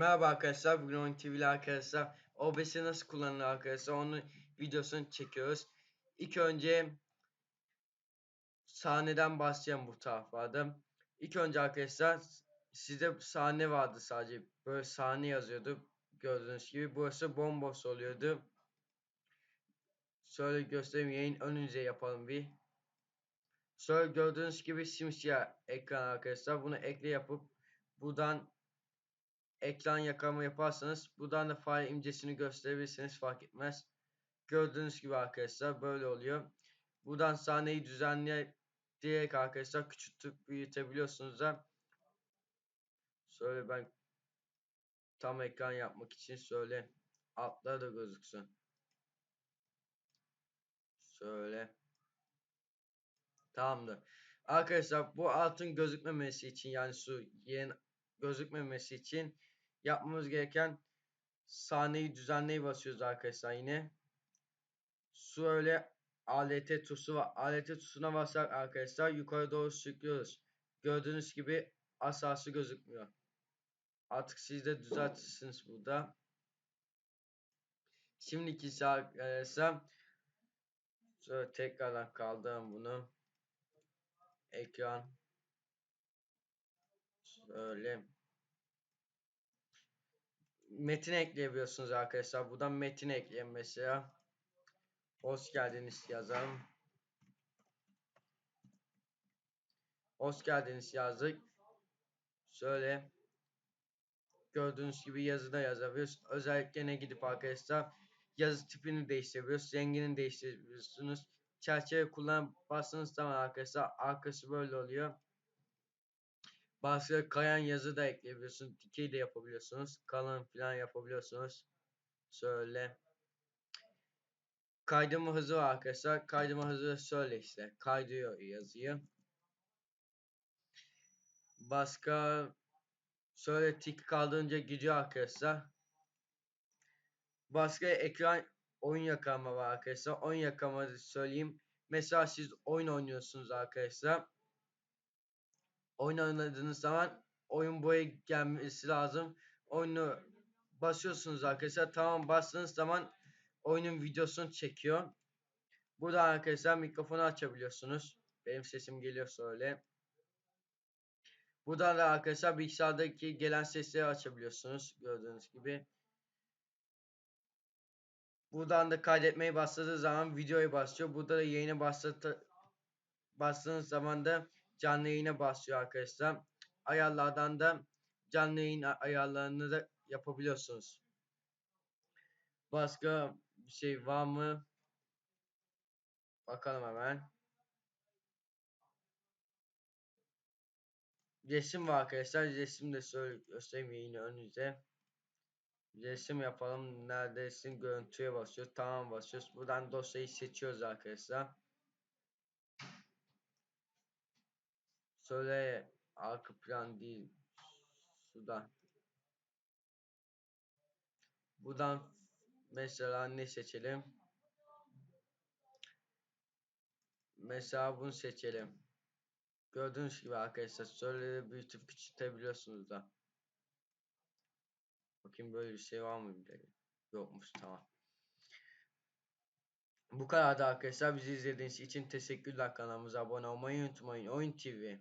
Merhaba arkadaşlar, bugün Oyun TV ile arkadaşlar OBS nasıl kullanılır arkadaşlar onun videosunu çekiyoruz. İlk önce sahneden başlayalım bu taraflarda. İlk önce arkadaşlar sizde sahne vardı sadece böyle sahne yazıyordu gördüğünüz gibi burası bomboş oluyordu. Şöyle göstereyim yayın önünüze yapalım bir. Şöyle gördüğünüz gibi simsiyah ekran arkadaşlar bunu ekle yapıp buradan ekran yakalama yaparsanız buradan da file imgesini gösterebilirsiniz fark etmez. Gördüğünüz gibi arkadaşlar böyle oluyor. Buradan sahneyi düzenleyerek arkadaşlar küçültüp büyütebiliyorsunuz da. Şöyle ben tam ekran yapmak için şöyle altları da gözüksün. Şöyle. Tamamdır. Arkadaşlar bu altın gözükmemesi için yani su yerin gözükmemesi için yapmamız gereken sahneyi düzenleyi basıyoruz arkadaşlar yine. Su öyle ALT tuşu var. ALT tuşuna basarak arkadaşlar yukarı doğru sürüklüyoruz. Gördüğünüz gibi asası gözükmüyor. Artık siz de düzeltirsiniz burada. Şimdiki arkadaşlar şöyle tekrardan kaldırın bunu. Ekran şöyle metin ekleyebiliyorsunuz arkadaşlar. Buradan metin ekleyin mesela. Hoş geldiniz yazalım. Hoş geldiniz yazdık. Şöyle gördüğünüz gibi yazıda yazabiliyoruz. Özellikle ne gidip arkadaşlar yazı tipini değiştirebiliyoruz. Rengini değiştirebiliyorsunuz. Çerçeve kullanıp bastığınız zaman arkadaşlar arkası böyle oluyor. Bazı kayan yazı da ekleyebiliyorsunuz. Dikey de yapabiliyorsunuz. Kalın falan yapabiliyorsunuz. Şöyle. Kaydırma hızı var arkadaşlar. Kaydırma hızı şöyle işte. Kaydıyor yazıyı. Başka şöyle tik kaldırınca gidiyor arkadaşlar. Başka ekran oyun yakalama var arkadaşlar. Oyun yakalama söyleyeyim. Mesela siz oyun oynuyorsunuz arkadaşlar oyun oynadığınız zaman oyun boya gelmesi lazım. Oyunu basıyorsunuz arkadaşlar. Tamam bastığınız zaman oyunun videosunu çekiyor. Burada arkadaşlar mikrofonu açabiliyorsunuz. Benim sesim geliyor öyle. Burada da arkadaşlar bilgisayardaki gelen sesleri açabiliyorsunuz. Gördüğünüz gibi. Buradan da kaydetmeyi başladığı zaman videoyu başlıyor. Burada da yayını başlatı bastığınız zaman da canlı yayına başlıyor arkadaşlar. Ayarlardan da canlı yayın ayarlarını da yapabiliyorsunuz. Başka bir şey var mı? Bakalım hemen. Resim var arkadaşlar. Resim de söyle göstereyim yayını önünüze. Resim yapalım. Neredesin? Görüntüye basıyoruz. Tamam basıyoruz. Buradan dosyayı seçiyoruz arkadaşlar. Söyle arka plan değil. Sudan. Buradan mesela ne seçelim? Mesela bunu seçelim. Gördüğünüz gibi arkadaşlar söyleri büyütüp küçültebiliyorsunuz da. Bakayım böyle bir şey var mı? Yokmuş tamam. Bu kadar da arkadaşlar bizi izlediğiniz için teşekkürler kanalımıza abone olmayı unutmayın. Oyun TV.